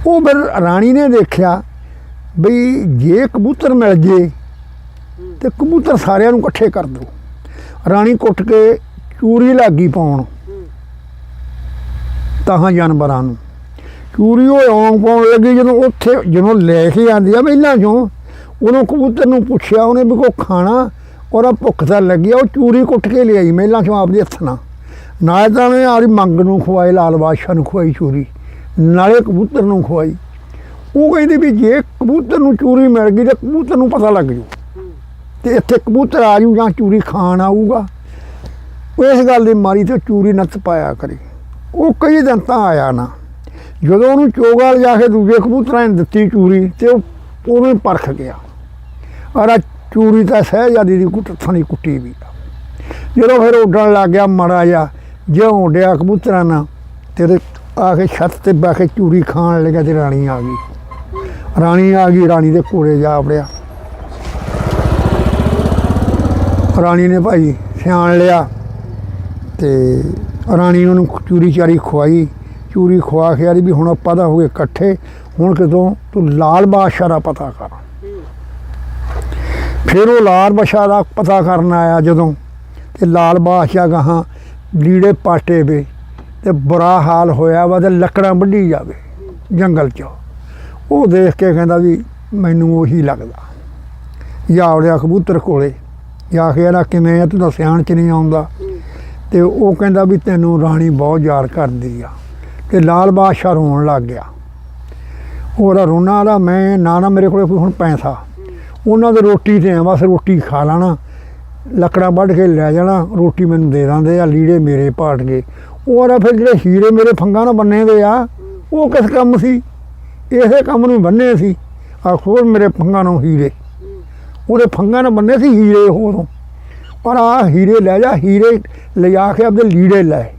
ਉਹ ਫਿਰ ਰਾਣੀ ਨੇ ਦੇਖਿਆ ਬਈ ਜੇ ਕਬੂਤਰ ਮਿਲ ਜੇ, ਤੇ ਕਬੂਤਰ ਸਾਰਿਆਂ ਨੂੰ ਇਕੱਠੇ ਕਰ ਦੋ। ਰਾਣੀ ਕੁੱਟ ਕੇ ਚੂਰੀ ਲੱਗੀ ਪਾਉਣ ਤਾਂ ਜਾਨਵਰਾਂ ਨੂੰ। ਚੂਰੀ ਉਹ ਆਉਂ ਪਾਉਣ ਲੱਗੀ ਜਦੋਂ ਉੱਥੇ ਜਦੋਂ ਲੈ ਕੇ ਆਂਦੀ ਆ ਪਹਿਲਾਂ ਚੋਂ, ਉਦੋਂ ਕਬੂਤਰ ਨੂੰ ਪੁੱਛਿਆ, ਉਹਨੇ ਵੀ ਕੋ ਖਾਣਾ ਔਰ ਭੁੱਖ ਤਾਂ ਲੱਗੀ ਆ, ਉਹ ਚੂਰੀ ਕੁੱਟ ਕੇ ਲਿਆਈ, ਮਹਿਲਾਂ ਚੋਂ ਆਪਦੇ ਹੱਥ ਨਾਲ। ਨਾਲੇ ਤਾਂ ਉਹਨੇ ਆਰੀ ਮੰਗ ਨੂੰ ਖਵਾਈ ਲਾਲ ਬਾਦਸ਼ਾਹ ਨੂੰ ਖਵਾਈ ਚੂਰੀ, ਨਾਲੇ ਕਬੂਤਰ ਨੂੰ ਖਵਾਈ ਉਹ ਕਹਿੰਦੀ ਵੀ ਜੇ ਕਬੂਤਰ ਨੂੰ ਚੂਰੀ ਮਿਲ ਗਈ ਤਾਂ ਕਬੂਤਰ ਨੂੰ ਪਤਾ ਲੱਗ ਜੂ। ਹੂੰ ਤੇ ਇੱਥੇ ਕਬੂਤਰ ਆ ਜੂ ਜਾਂ ਚੂਰੀ ਖਾਣ ਆਊਗਾ। ਉਹ ਇਸ ਗੱਲ ਦੀ ਮਾਰੀ ਤੇ ਚੂਰੀ ਨੱਤ ਪਾਇਆ ਕਰੇ। ਉਹ ਕਈ ਦਿਨ ਤਾਂ ਆਇਆ ਨਾ। ਜਦੋਂ ਉਹਨੂੰ ਚੋਗਾ ਲਿਜਾ ਕੇ ਦੂਜੇ ਕਬੂਤਰਾਂ ਨੇ ਦਿੱਤੀ ਚੂਰੀ ਤੇ ਉਹ ਉਹਨੂੰ ਹੀ ਪਰਖ ਗਿਆ। ਅਰਾ ਚੂਰੀ ਤਾਂ ਸਹਿਜਾਦੀ ਦੀ ਕੁੱਟ ਥਣੀ ਕੁੱਟੀ ਵੀ। ਆ। ਜਦੋਂ ਫਿਰ ਉੱਡਣ ਲੱਗ ਗਿਆ ਮੜਾ ਜਾ ਜਿਉਂ ਉੱਡਿਆ ਕਬੂਤਰਾਂ ਨਾਲ ਤੇ ਆ ਕੇ ਛੱਤ ਤੇ ਬਹਿ ਕੇ ਚੂਰੀ ਖਾਣ ਲੱਗਾ ਤੇ ਰਾਣੀ ਆ ਗਈ। ਰਾਣੀ ਆ ਗਈ, ਰਾਣੀ ਦੇ ਕੋਲੇ ਜਾ ਵੜਿਆ। ਰਾਣੀ ਨੇ ਭਾਈ ਸਿਆਣ ਲਿਆ ਤੇ ਰਾਣੀ ਉਹਨੂੰ ਚੂਰੀ ਚਾਰੀ ਖਵਾਈ। ਚੂਰੀ ਖਵਾ ਕੇ ਆਲੀ ਵੀ ਹੁਣ ਆਪਾਂ ਦਾ ਹੋ ਗਏ ਇਕੱਠੇ, ਹੁਣ ਕਿਦੋਂ ਤੂੰ ਲਾਲ ਬਾਦਸ਼ਾਹ ਦਾ ਪਤਾ ਕਰ। ਫਿਰ ਉਹ ਲਾਲ ਬਾਦਸ਼ਾਹ ਦਾ ਪਤਾ ਕਰਨ ਆਇਆ ਜਦੋਂ, ਤੇ ਲਾਲ ਬਾਦਸ਼ਾਹ ਗਾਹਾਂ ਲੀੜੇ ਪਾਟੇ ਵੇ ਤੇ ਬੁਰਾ ਹਾਲ ਹੋਇਆ ਵਾ ਤੇ ਲੱਕੜਾਂ ਵੱਢੀ ਜਾਵੇ ਜੰਗਲ 'ਚ। ਉਹ ਦੇਖ ਕੇ ਕਹਿੰਦਾ ਵੀ ਮੈਨੂੰ ਉਹੀ ਲੱਗਦਾ। ਜਾ ਵੜਿਆ ਕਬੂਤਰ ਕੋਲੇ ਜਾ ਕੇ ਇਹਦਾ ਕਿਵੇਂ ਆ? ਤੂੰ ਤਾਂ ਸਿਆਣ ਚ ਨਹੀਂ ਆਉਂਦਾ। ਹੂੰ ਤੇ ਉਹ ਕਹਿੰਦਾ ਵੀ ਤੈਨੂੰ ਰਾਣੀ ਬਹੁਤ ਯਾਦ ਕਰਦੀ ਆ। ਤੇ ਲਾਲ ਬਾਦਸ਼ਾਹ ਰੋਣ ਲੱਗ ਗਿਆ। ਉਹਦਾ ਰੋਣਾ ਦਾ, ਮੈਂ ਨਾ ਨਾ ਮੇਰੇ ਕੋਲੇ ਕੋਈ ਹੁਣ ਪੈਸਾ। ਉਹਨਾਂ ਦੇ ਰੋਟੀ ਤੇ ਆ ਬਸ ਰੋਟੀ ਖਾ ਲੈਣਾ ਲੱਕੜਾਂ ਵੱਢ ਕੇ ਲੈ ਜਾਣਾ, ਰੋਟੀ ਮੈਨੂੰ ਦੇ ਦਿੰਦੇ ਆ, ਲੀੜੇ ਮੇਰੇ ਪਾਟ ਗਏ। ਉਹਦਾ ਫਿਰ ਜਿਹੜੇ ਹੀਰੇ ਮੇਰੇ ਫੰਗਾਂ ਨਾਲ ਬੰਨੇ ਦੇ ਆ, ਉਹ ਕਿਸ ਕੰਮ ਸੀ? ਇਸੇ ਕੰਮ ਨੂੰ ਬੰਨੇ ਸੀ। ਆਖੋ ਮੇਰੇ ਫੰਗਾਂ ਨੂੰ ਹੀਰੇ। ਉਹਦੇ ਫੰਗਾਂ ਨਾਲ ਬੰਨੇ ਸੀ ਹੀਰੇ ਉਹ ਪਰ ਆ ਹੀਰੇ ਲੈ ਜਾ, ਹੀਰੇ ਲਿਜਾ ਕੇ ਆਪਦੇ ਲੀੜੇ ਲੈ।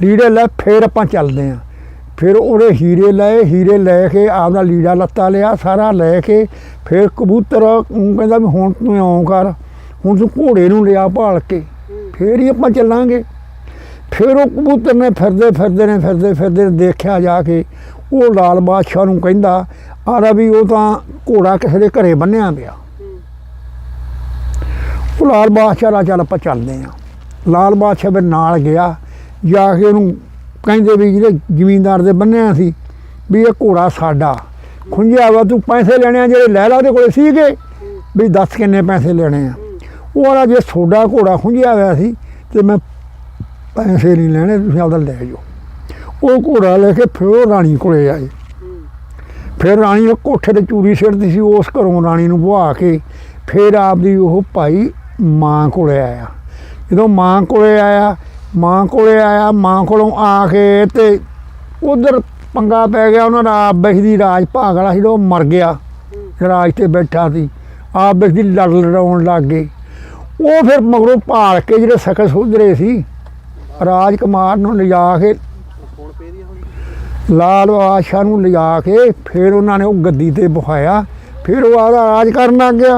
ਲੀੜੇ ਲੈ ਫਿਰ ਆਪਾਂ ਚੱਲਦੇ ਆਂ। ਫਿਰ ਉਹਦੇ ਹੀਰੇ ਲਏ, ਹੀਰੇ ਲੈ ਕੇ ਆਪਦਾ ਲੀੜਾ ਲੱਤਾ ਲਿਆ, ਸਾਰਾ ਲੈ ਕੇ ਫਿਰ ਕਬੂਤਰ ਊਂ ਕਹਿੰਦਾ ਵੀ ਹੁਣ ਤੂੰ ਇਉਂ ਕਰ। ਹੁਣ ਤੂੰ ਘੋੜੇ ਨੂੰ ਲਿਆ ਭਾਲ ਕੇ ਹੂੰ ਫੇਰ ਹੀ ਆਪਾਂ ਚੱਲਾਂਗੇ। ਫਿਰ ਉਹ ਕਬੂਤਰ ਨੇ ਫਿਰਦੇ ਫਿਰਦੇ ਨੇ, ਫਿਰਦੇ ਫਿਰਦੇ ਦੇਖਿਆ ਜਾ ਕੇ, ਉਹ ਲਾਲ ਬਾਦਸ਼ਾਹ ਨੂੰ ਕਹਿੰਦਾ ਆਰਾ ਵੀ ਉਹ ਤਾਂ ਘੋੜਾ ਕਿਸੇ ਦੇ ਘਰੇ ਬੰਨਿਆ ਪਿਆ। ਉਹ ਲਾਲ ਬਾਦਸ਼ਾਹ ਦਾ ਚੱਲ ਆਪਾਂ ਚੱਲਦੇ ਆਂ ਲਾਲ ਬਾਦਸ਼ਾਹ ਫਿਰ ਨਾਲ ਗਿਆ, ਜਾ ਕੇ ਉਹਨੂੰ ਕਹਿੰਦੇ ਵੀ ਜਿਹੜੇ ਜ਼ਮੀਨਦਾਰ ਦੇ ਬੰਨਿਆ ਸੀ, ਵੀ ਇਹ ਘੋੜਾ ਸਾਡਾ। ਖੁੰਝਿਆ ਵਾ, ਤੂੰ ਪੈਸੇ ਲੈਣੇ ਆ, ਜਿਹੜੇ ਲੈ ਲਾ ਉਹਦੇ ਕੋਲੇ ਸੀਗੇ, ਵੀ ਦੱਸ ਕਿੰਨੇ ਪੈਸੇ ਲੈਣੇ ਆ। ਉਹ ਵਾਲਾ ਜੇ ਤੁਹਾਡਾ ਘੋੜਾ ਖੁੰਝਿਆ ਹੋਇਆ ਸੀ ਤੇ ਮੈਂ ਪੈਸੇ ਨਹੀਂ ਲੈਣੇ, ਤੁਸੀਂ ਆਪਦਾ ਲੈ ਜਾਓ। ਉਹ ਘੋੜਾ ਲੈ ਕੇ ਫਿਰ ਉਹ ਰਾਣੀ ਕੋਲੇ ਆਏ। ਫਿਰ ਰਾਣੀ ਉਹ ਕੋਠੇ ਤੇ ਚੂਰੀ ਸਿਰਦੀ ਸੀ, ਉਸ ਘਰੋਂ ਰਾਣੀ ਨੂੰ ਬੁਹਾ ਕੇ ਫਿਰ ਆਪਦੀ ਉਹ ਭਾਈ ਮਾਂ ਕੋਲੇ ਆਇਆ। ਜਦੋਂ ਮਾਂ ਕੋਲੇ ਆਇਆ, ਮਾਂ ਕੋਲੇ ਆਇਆ, ਮਾਂ ਕੋਲੋਂ ਆ ਕੇ ਤੇ ਉਧਰ ਪੰਗਾ ਪੈ ਗਿਆ, ਉਹਨਾਂ ਦਾ ਆਪ ਬਖਦੀ ਰਾਜ ਭਾਗ ਵਾਲਾ ਸੀ ਉਹ ਮਰ ਗਿਆ। ਰਾਜ ਤੇ ਬੈਠਾ ਸੀ। ਆਪ ਬਖਦੀ ਲੜ ਲੜਾਉਣ ਲੱਗ ਗਏ। ਉਹ ਫਿਰ ਮਗਰੋਂ ਭਾਲ ਕੇ ਜਿਹੜੇ ਸਖਤ ਸੁਧਰੇ ਸੀ ਰਾਜ ਕੁਮਾਰ ਨੂੰ ਲਿਜਾ ਕੇ ਲਾਲ ਬਾਦਸ਼ਾਹ ਨੂੰ ਲਿਜਾ ਕੇ ਫਿਰ ਉਹਨਾਂ ਨੇ ਉਹ ਗੱਦੀ ਤੇ ਬਿਠਾਇਆ ਫਿਰ ਉਹ ਆਦਾ ਰਾਜ ਕਰਨ ਲੱਗ ਗਿਆ।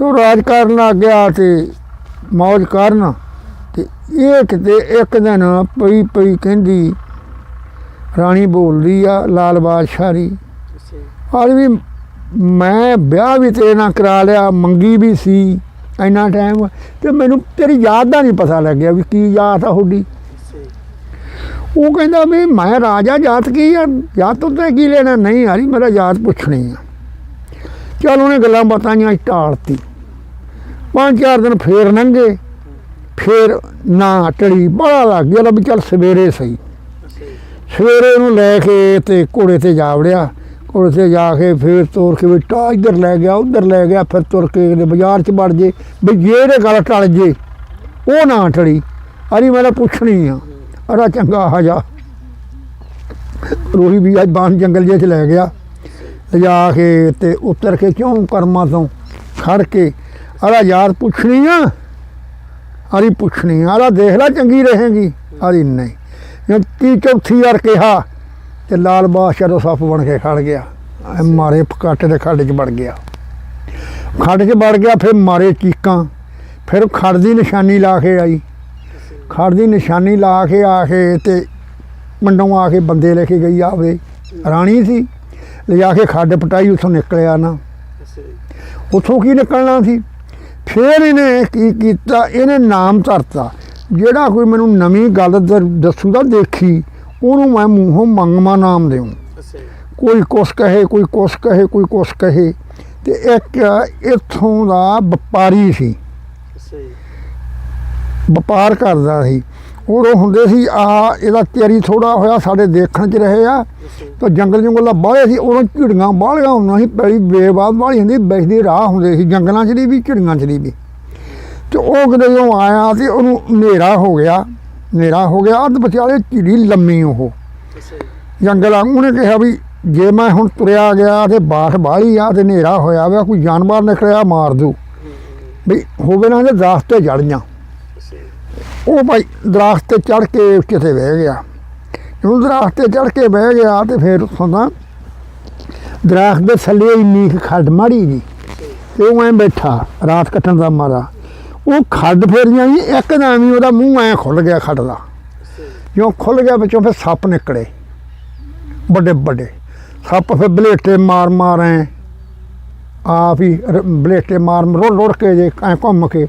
ਉਹ ਰਾਜ ਕਰਨ ਲੱਗ ਗਿਆ ਤੇ ਮੌਜ ਕਰਨ ਤੇ ਇਹ ਕਿਤੇ ਇੱਕ ਦਿਨ ਪਈ ਪਈ ਕਹਿੰਦੀ ਰਾਣੀ ਬੋਲਦੀ ਆ ਲਾਲ ਬਾਦਸ਼ਾਹ ਦੀ ਵੀ ਮੈਂ ਵਿਆਹ ਵੀ ਤੇਰੇ ਨਾਲ ਕਰਾ ਲਿਆ ਮੰਗੀ ਵੀ ਸੀ। ਇੰਨਾ ਟਾਈਮ ਤੇ ਮੈਨੂੰ ਤੇਰੀ ਯਾਦ ਦਾ ਨਹੀਂ ਪਤਾ ਲੱਗਿਆ ਵੀ ਕੀ ਯਾਦ ਆ ਤੁਹਾਡੀ। ਉਹ ਕਹਿੰਦਾ ਵੀ ਮੈਂ ਰਾਜਾ ਜਾਤ ਕੀ ਆ? ਜਾਤ ਤੋਂ ਤੇ ਕੀ ਲੈਣਾ? ਨਹੀਂ ਯਾਰੀ ਮੇਰਾ ਜਾਤ ਪੁੱਛਣੀ ਆ। ਚਲ ਉਹਨੇ ਗੱਲਾਂ ਬਾਤਾਂ ਜਾਂ ਟਾਲਤੀ। ਪੰਜ ਚਾਰ ਦਿਨ ਫੇਰ ਲੰਘੇ। ਫੇਰ ਨਾ ਟੜੀ, ਬੜਾ ਲੱਗ ਗਿਆ ਲੈ ਵੀ ਚੱਲ ਸਵੇਰੇ ਸਹੀ। ਸਵੇਰੇ ਨੂੰ ਲੈ ਕੇ ਤੇ ਘੋੜੇ ਤੇ ਜਾ ਵੜਿਆ। ਘੋੜੇ ਜਾ ਕੇ ਫਿਰ ਤੁਰ ਕੇ ਵੀ ਟਾ ਇੱਧਰ ਲੈ ਗਿਆ, ਉੱਧਰ ਲੈ ਗਿਆ, ਫਿਰ ਤੁਰ ਕੇ ਕਿਤੇ ਬਾਜ਼ਾਰ 'ਚ ਵੜ ਜੇ, ਵੀ ਜਿਹੜੇ ਗੱਲ ਟਲ ਜੇ, ਉਹ ਨਾ ਟੜੀ ਅਰੀ ਮੈਂ ਪੁੱਛਣੀ ਆ ਅਰਾ ਚੰਗਾ ਆ ਜਾ। ਰੋਹੀ ਵੀ ਅੱਜ ਬਾਨ ਜੰਗਲ ਜੇ ਚ ਲੈ ਗਿਆ। ਲਿਜਾ ਕੇ ਤੇ ਉਤਰ ਕੇ ਕਿਉਂ ਕਰਮਾਂ ਤੋਂ ਖੜ ਕੇ? ਅਰਾ ਯਾਰ ਪੁੱਛਣੀ ਆ? ਅਰੀ ਪੁੱਛਣੀ ਆ ਅਰਾ ਦੇਖ ਲੈ ਚੰਗੀ ਰਹੇਗੀ। ਅਰੀ ਨਹੀਂ। ਜੇ ਤੀ ਚੌਥੀ ਵਾਰ ਕਿਹਾ ਤੇ ਲਾਲ ਬਾਦਸ਼ਾਹ ਦਾ ਸੱਪ ਬਣ ਕੇ ਖੜ ਗਿਆ। ਐ ਮਾਰੇ ਪਕਾਟੇ ਦੇ ਖੱਡ 'ਚ ਵੜ ਗਿਆ। ਖੱਡ 'ਚ ਵੜ ਗਿਆ ਫਿਰ ਮਾਰੇ ਚੀਕਾਂ। ਫਿਰ ਖੱਡ ਦੀ ਨਿਸ਼ਾਨੀ ਲਾ ਕੇ ਆਈ। ਖੜ ਦੀ ਨਿਸ਼ਾਨੀ ਲਾ ਕੇ ਆ ਕੇ ਤੇ ਮੰਡੋਂ ਆ ਕੇ ਬੰਦੇ ਲੈ ਕੇ ਗਈ ਆਵੇ ਰਾਣੀ ਸੀ। ਲਿਜਾ ਕੇ ਖੱਡ ਪਟਾਈ ਉੱਥੋਂ ਨਿਕਲਿਆ ਨਾ। ਉੱਥੋਂ ਕੀ ਨਿਕਲਣਾ ਸੀ? ਫਿਰ ਇਹਨੇ ਕੀ ਕੀਤਾ? ਇਹਨੇ ਨਾਮ ਧਰਤਾ। ਜਿਹੜਾ ਕੋਈ ਮੈਨੂੰ ਨਵੀਂ ਗੱਲ ਦੱਸੂਗਾ ਦੇਖੀ। ਉਹਨੂੰ ਮੈਂ ਮੂੰਹੋਂ ਮੰਗਮਾ ਨਾਮ ਦੇਉ ਕੋਈ ਕੁਛ ਕਹੇ ਕੋਈ ਕੁਛ ਕਹੇ ਕੋਈ ਕੁਛ ਕਹੇ। ਤੇ ਇੱਕ ਇੱਥੋਂ ਦਾ ਵਪਾਰੀ ਸੀ। ਵਪਾਰ ਕਰਦਾ ਸੀ। ਉਦੋਂ ਹੁੰਦੇ ਸੀ ਆ ਇਹਦਾ ਤਿਆਰੀ ਥੋੜਾ ਹੋਇਆ ਸਾਡੇ ਦੇਖਣ 'ਚ ਰਹੇ ਆ। ਤਾਂ ਜੰਗਲ ਜੰਗਲ ਬਾਹਲੇ ਸੀ ਉਦੋਂ ਝਿੜੀਆਂ ਬਾਹਲੀਆਂ ਹੁੰਦੀਆਂ ਸੀ ਪਹਿਲੀ ਬੇਬਾਦ ਬਾਹਲੀ ਹੁੰਦੀ ਬੈਠਦੀ ਰਾਹ ਹੁੰਦੇ ਸੀ ਜੰਗਲਾਂ 'ਚ ਦੀ ਵੀ ਝਿੜੀਆਂ 'ਚ ਦੀ ਵੀ। ਤੇ ਉਹ ਕਿਤੇ ਜਦੋਂ ਆਇਆ ਤੇ ਉਹਨੂੰ ਹਨੇਰਾ ਹੋ ਗਿਆ। ਹਨੇਰਾ ਹੋ ਗਿਆ ਅੱਧ ਵਿਚਾਲੇ ਝਿੜੀ ਲੰਮੀ ਉਹ। ਜੰਗਲ ਆ ਉਹਨੇ ਕਿਹਾ ਵੀ ਜੇ ਮੈਂ ਹੁਣ ਤੁਰਿਆ ਗਿਆ ਤੇ ਬਾਠ ਬਾਹਲੀ ਆ ਤੇ ਹਨੇਰਾ ਹੋਇਆ ਵਾ ਕੋਈ ਜਾਨਵਰ ਨਿਕਲਿਆ ਮਾਰ ਦੂ। ਵੀ ਹੋਵੇ ਨਾ ਇਹਦੇ ਦਰਖਤ ਤੇ ਚੜ ਜਾ। ਉਹ ਭਾਈ ਦਰਖਤ ਤੇ ਚੜ ਕੇ ਕਿਤੇ ਬਹਿ ਗਿਆ। ਜਦੋਂ ਦਰਖਤ ਤੇ ਚੜ ਕੇ ਬਹਿ ਗਿਆ ਤੇ ਫਿਰ ਦਾ ਦਰਖਤ ਦੇ ਥੱਲੇ ਇੰਨੀ ਖੱਡ ਮਾੜੀ ਜੀ। ਤੇ ਉਹ ਐਂ ਬੈਠਾ ਰਾਤ ਕੱਟਣ ਦਾ ਮਾਰਾ। ਉਹ ਖੱਡ ਫੇਰੀਆਂ ਜੀ ਇੱਕਦਮ ਹੀ ਉਹਦਾ ਮੂੰਹ ਐਂ ਖੁੱਲ ਗਿਆ ਖੱਡ ਦਾ। ਜਿਉਂ ਖੁੱਲ ਗਿਆ ਵਿੱਚੋਂ ਫਿਰ ਸੱਪ ਨਿਕਲੇ। ਵੱਡੇ ਵੱਡੇ। ਸੱਪ ਫਿਰ ਬਲੇਟੇ ਮਾਰ ਮਾਰ ਐ। ਆਪ ਹੀ ਬਲੇਟੇ ਮਾਰ ਰੋੜ ਰੋੜ ਕੇ ਜੇ ਐਂ ਘੁੰਮ ਕੇ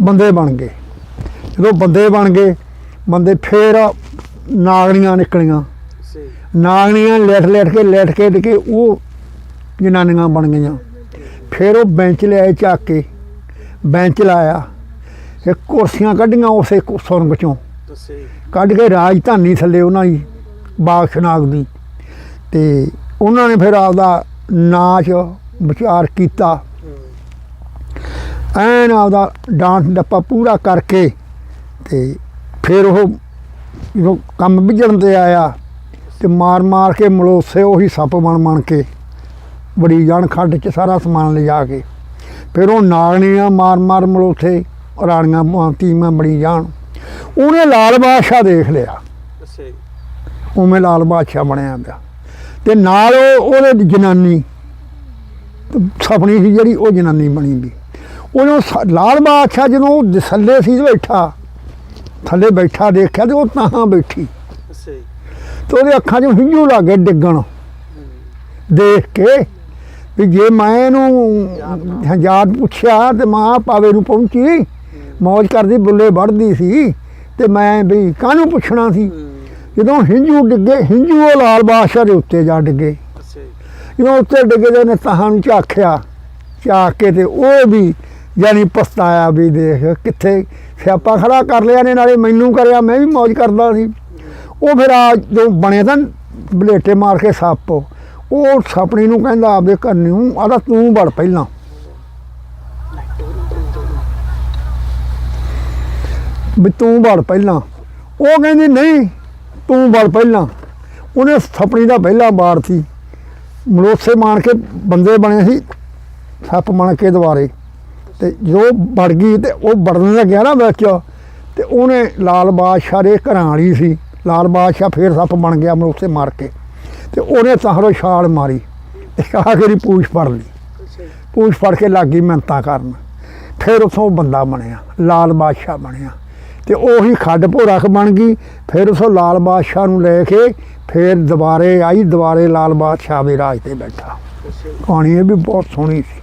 ਬੰਦੇ ਬਣ ਗਏ। ਜਦੋਂ ਬੰਦੇ ਬਣ ਗਏ, ਬੰਦੇ ਫੇਰ ਨਾਗਣੀਆਂ ਨਿਕਲੀਆਂ। ਨਾਗਣੀਆਂ ਲੈਟ ਲੈਟ ਕੇ ਲੈਟ ਕੇ ਕੇ ਉਹ ਜਨਾਨੀਆਂ ਬਣ ਗਈਆਂ। ਫਿਰ ਉਹ ਬੈਂਚ ਲਿਆਏ ਚੱਕ ਕੇ। ਬੈਂਚ ਲਾਇਆ ਇਹ ਕੁਰਸੀਆਂ ਕੱਢੀਆਂ ਉਸੇ ਕੁ- ਸੁਰੰਗ ਚੋਂ। ਕੱਢ ਕੇ ਰਾਜਧਾਨੀ ਥੱਲੇ ਉਹਨਾਂ ਦੀ ਬਾਗ ਸ਼ਨਾਗ ਦੀ। ਤੇ ਉਹਨਾਂ ਨੇ ਫਿਰ ਆਪਦਾ ਨਾਚ ਵਿਚਾਰ ਕੀਤਾ। ਐਨ ਆਪਦਾ ਡਾਂਸ ਡੱਪਾ ਪੂਰਾ ਕਰਕੇ ਤੇ ਫਿਰ ਉਹ ਜਦੋਂ ਕੰਮ ਵਿਜਣ ਤੇ ਆਇਆ ਤੇ ਮਾਰ ਮਾਰ ਕੇ ਮਲੋਸੇ ਉਹੀ ਸੱਪ ਬਣ ਬਣ ਕੇ ਬੜੀ ਜਾਣ ਖੱਡ 'ਚ ਸਾਰਾ ਸਮਾਨ ਲਿਜਾ ਕੇ ਫਿਰ ਉਹ ਨਾਗਣੀਆਂ ਮਾਰ ਮਾਰ ਮਲੋਥੇ ਰਾਣੀਆਂ ਮ- ਬੜੀ ਜਾਣ। ਉਹਨੇ ਲਾਲ ਬਾਦਸ਼ਾਹ ਦੇਖ ਲਿਆ। ਉਵੇਂ ਲਾਲ ਬਾਦਸ਼ਾਹ ਬਣਿਆ ਪਿਆ। ਤੇ ਨਾਲ ਉਹ ਉਹਦੇ ਜਨਾਨੀ ਸਪਣੀ ਸੀ ਜਿਹੜੀ ਉਹ ਜਨਾਨੀ ਬਣੀ ਵੀ। ਉਹਨੂੰ ਲਾਲ ਬਾਦਸ਼ਾਹ ਜਦੋਂ ਉਹ ਥੱਲੇ ਸੀ ਬੈਠਾ ਥੱਲੇ ਬੈਠਾ ਦੇਖਿਆ ਤੇ ਉਹ ਤਾਂ ਬੈਠੀ। ਤੇ ਉਹਦੇ ਅੱਖਾਂ 'ਚ ਹਿੰਜੂ ਲੱਗੇ ਡਿੱਗਣ। ਦੇਖ ਕੇ ਵੀ ਜੇ ਮੈਂ ਇਹਨੂੰ ਯਾਦ ਪੁੱਛਿਆ ਤੇ ਮਾਂ ਪਾਵੇ ਨੂੰ ਪਹੁੰਚੀ ਮੌਜ ਕਰਦੀ ਬੁੱਲੇ ਵੜਦੀ ਸੀ ਤੇ ਮੈਂ ਵੀ ਕਾਹਨੂੰ ਪੁੱਛਣਾ ਸੀ? ਜਦੋਂ ਹਿੰਜੂ ਡਿੱਗੇ ਹਿੰਜੂ ਉਹ ਲਾਲ ਬਾਦਸ਼ਾਹ ਦੇ ਉੱਤੇ ਜਾ ਡਿੱਗੇ। ਜਦੋਂ ਉੱਤੇ ਡਿੱਗੇ ਤੇ ਉਹਨੇ ਤਾਹਾਂ ਨੂੰ ਝਾਕਿਆ ਝਾਕ ਕੇ ਤੇ ਉਹ ਵੀ ਜਾਨੀ ਪਛਤਾਇਆ ਵੀ ਦੇਖ ਕਿੱਥੇ ਸਿਆਪਾ ਖੜਾ ਕਰ ਲਿਆ ਨੇ ਨਾਲੇ ਮੈਨੂੰ ਕਰਿਆ ਮੈਂ ਵੀ ਮौज ਕਰਦਾ ਸੀ। ਉਹ ਫਿਰ ਆ ਜੋ ਬਣੇ ਤਾਂ ਬਲੇਟੇ ਮਾਰ ਕੇ ਸੱਪ ਉਹ ਸਪਣੀ ਨੂੰ ਕਹਿੰਦਾ ਆਪਦੇ ਘਰ ਨੂੰ ਆਦਾ ਤੂੰ ਵੜ ਪਹਿਲਾਂ। ਵੀ ਤੂੰ ਵੜ ਪਹਿਲਾਂ। ਉਹ ਕਹਿੰਦੀ, ਨਹੀਂ, ਤੂੰ ਵੜ ਪਹਿਲਾਂ। ਉਹਨੇ ਸਪਣੀ ਦਾ ਪਹਿਲਾ ਬਾਰ ਸੀ। ਮਲੋਸੇ ਮਾਰ ਕੇ ਬੰਦੇ ਬਣੇ ਸੀ ਸੱਪ ਬਣ ਕੇ ਦੁਆਰੇ ਤੇ ਜੋ ਵੜ ਗਈ ਤੇ ਉਹ ਵੜਨ ਲੱਗਿਆ ਨਾ ਵਿੱਚ, ਤੇ ਉਹਨੇ ਲਾਲ ਬਾਦਸ਼ਾਹ ਦੇ ਘਰਾਂ ਵਾਲੀ ਸੀ। ਲਾਲ ਬਾਦਸ਼ਾਹ ਫੇਰ ਸੱਪ ਬਣ ਗਿਆ ਮਲੋਸੇ ਮਾਰ ਕੇ। ਤੇ ਉਹਨੇ ਤਾਹਰੋ ਛਾਲ ਮਾਰੀ ਤੇ ਆ ਕੇ ਦੀ ਪੂਛ ਫੜ ਲਈ। ਪੂਛ ਫੜ ਕੇ ਲੱਗੀ ਮਿੰਤਾਂ ਕਰਨ। ਫਿਰ ਉਥੋਂ ਬੰਦਾ ਬਣਿਆ ਲਾਲ ਬਾਦਸ਼ਾਹ ਬਣਿਆ। ਤੇ ਉਹੀ ਖੱਡ ਭੋਰਖ ਬਣ ਗਈ ਫਿਰ ਉਸੋਂ ਲਾਲ ਬਾਦਸ਼ਾਹ ਨੂੰ ਲੈ ਕੇ ਫਿਰ ਦੁਬਾਰੇ ਆਈ ਦੁਬਾਰੇ ਲਾਲ ਬਾਦਸ਼ਾਹ ਦੇ ਰਾਜ ਤੇ ਬੈਠਾ। ਕਹਾਣੀ ਇਹ ਵੀ ਬਹੁਤ ਸੋਹਣੀ ਸੀ।